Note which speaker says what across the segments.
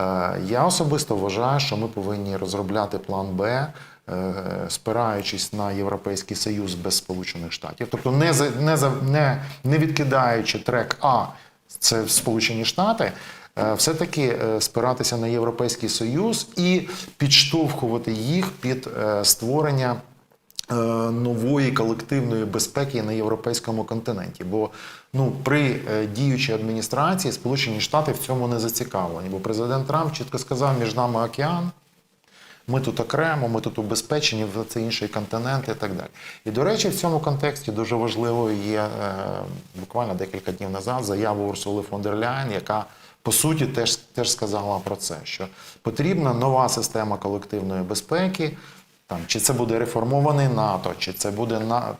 Speaker 1: Е, Я особисто вважаю, що ми повинні розробляти план Б, е, спираючись на Європейський Союз без Сполучених Штатів, тобто не не не, не відкидаючи трек А, це Сполучені Штати. е, Все-таки спиратися на Європейський Союз і підштовхувати їх під створення нової колективної безпеки на європейському континенті. Бо ну, при е, діючій адміністрації Сполучені Штати в цьому не зацікавлені. Бо президент Трамп чітко сказав, між нами океан. Ми тут окремо, ми тут убезпечені, це інший континент і так далі. І до речі, в цьому контексті дуже важливою є е, буквально декілька днів назад заява Урсули фон дер Ляйн, яка по суті теж, теж сказала про це, що потрібна нова система колективної безпеки. Там, чи це буде реформований НАТО, чи це буде на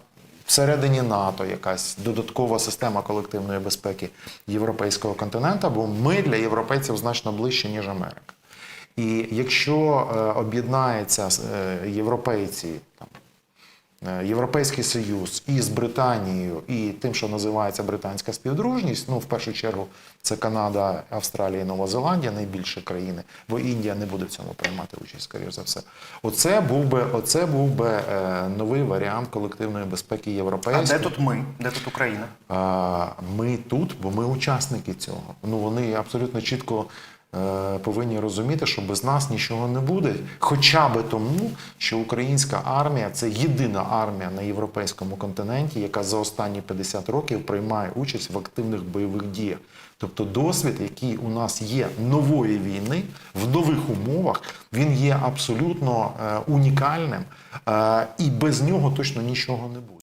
Speaker 1: всередині НАТО якась додаткова система колективної безпеки європейського континента, бо ми для європейців значно ближче, ніж Америка. І якщо е, об'єднаються е, європейці, там, Європейський Союз із Британією і тим, що називається британська співдружність, ну в першу чергу це Канада, Австралія і Нова Зеландія, найбільші країни, бо Індія не буде в цьому приймати участь, скоріш за все. Оце був би, оце був би е, новий варіант колективної безпеки європейської.
Speaker 2: А де тут ми? Де тут Україна?
Speaker 1: Ми тут, бо ми учасники цього. Ну вони абсолютно чітко е, повинні розуміти, що без нас нічого не буде. Хоча би тому, що українська армія це єдина армія на європейському континенті, яка за останні 50 років приймає участь в активних бойових діях. Тобто досвід, який у нас є нової війни в нових умовах, він є абсолютно е, унікальним, е, і без нього точно нічого не буде.